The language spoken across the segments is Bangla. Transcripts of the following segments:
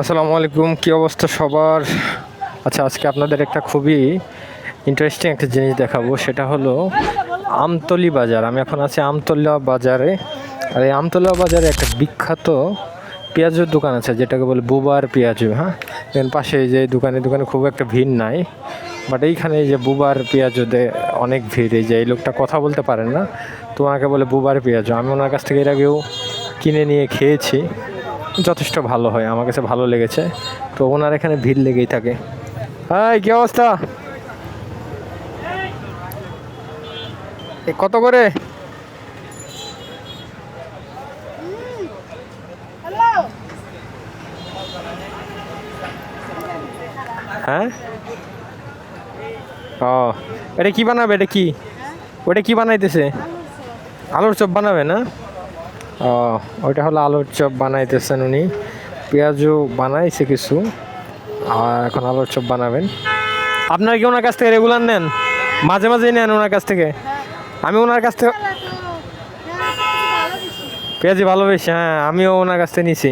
আসসালামু আলাইকুম, কী অবস্থা সবার? আচ্ছা আজকে আপনাদের একটা খুবই ইন্টারেস্টিং একটা জিনিস দেখাবো, সেটা হলো আমতলি বাজার। আমি এখন আছি আমতলা বাজারে, আর এই আমতলা বাজারে একটা বিখ্যাত পেঁয়াজের দোকান আছে, যেটাকে বলে বুবার পেঁয়াজু হ্যাঁ? এর পাশে যে দোকানে দোকানে খুব একটা ভিড় নাই বাট এইখানে যে বুবার পেঁয়াজুতে অনেক ভিড়। এই যে এই লোকটা কথা বলতে পারেন না, তো ওনাকে বলে বুবার পেঁয়াজু। আমি ওনার কাছ থেকে এর আগেও কিনে নিয়ে খেয়েছি যথেষ্ট ভালো হয়, আমার কাছে ভালো লেগেছে। তো ওনার এখানে ভিড় লেগেই থাকে। হাই কি অবস্থা? কত করে? হ্যাঁ? ও, এটা কি বানাবে? এটা কি? ওটা কি বানাইতেছে? আলুর চপ বানাবে না? ওইটা হলো আলুর চপ বানাইতেছেন উনি। পেঁয়াজও বানাইছে কিছু, আর এখন আলুর চপ বানাবেন। আপনারা কি ওনার কাছ থেকে রেগুলার নেন? মাঝে মাঝেই নেন ওনার কাছ থেকে? আমি ওনার কাছ থেকে পেঁয়াজি ভালোবেসে হ্যাঁ আমিও ওনার কাছ থেকে নিছি।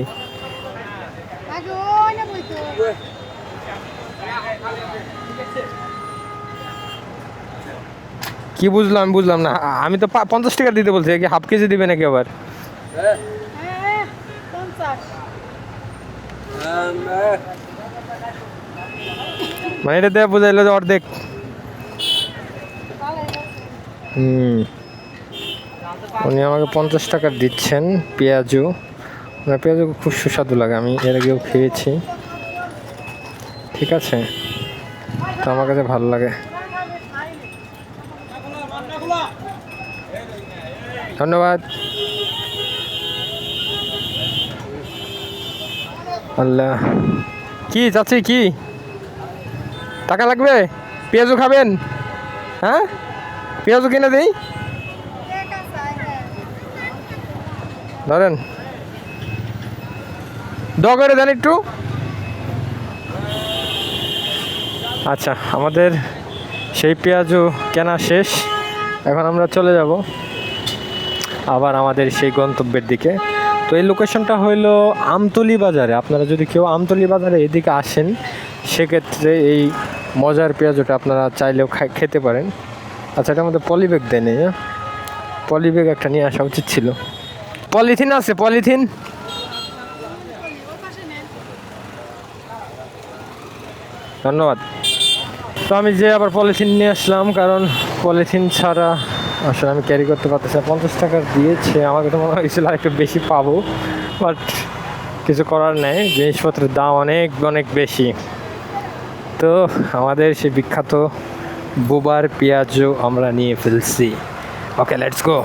কি বুঝলাম বুঝলাম না। আমি তো পঞ্চাশ টাকা দিতে বলছি হাফ কেজি দিবে নাকি আবার? মানে এটা দেওয়া বোঝাইলো যে অর্ধেক। হুম। উনি আমাকে পঞ্চাশ টাকা দিচ্ছেন পেঁয়াজু। ওনার পেঁয়াজু খুব সুস্বাদু লাগে আমি এর আগেও খেয়েছি। ঠিক আছে? তো আমার কাছে ভালো লাগে। ধন্যবাদ। আল্লাহ। কি চাচ্ছি কি? টাকা লাগবে? পেঁয়াজু খাবেন? হ্যাঁ? পেঁয়াজু কিনে দিই? ধরেন। দ করে দেন একটু। আচ্ছা আমাদের সেই পেঁয়াজও কেনা শেষ। এখন আমরা চলে যাব আবার আমাদের সেই গন্তব্যের দিকে। তো এই লোকেশনটা হইল আমতলি বাজারে। আপনারা যদি কেউ আমতলি বাজারে এদিকে আসেন, সেক্ষেত্রে এই মজার পেঁয়াজটা আপনারা চাইলেও খেতে পারেন। আচ্ছা এটার মধ্যে পলিব্যাগ দেয় নেই হ্যাঁ? পলিব্যাগ একটা নিয়ে আসা উচিত ছিল। পলিথিন আছে, পলিথিন। ধন্যবাদ। তো আমি যে আবার পলিথিন নিয়ে আসলাম, কারণ পলিথিন ছাড়া আসলে আমি ক্যারি করতে পারতেছি না। পঞ্চাশ টাকা দিয়েছে আমাকে তো মনে হয়েছিল একটু বেশি পাবো বাট কিছু করার নেই। জিনিসপত্রের দাম অনেক অনেক বেশি। তো আমাদের সে বিখ্যাত বুবার পেঁয়াজও আমরা নিয়ে ফেলছি। Okay let's go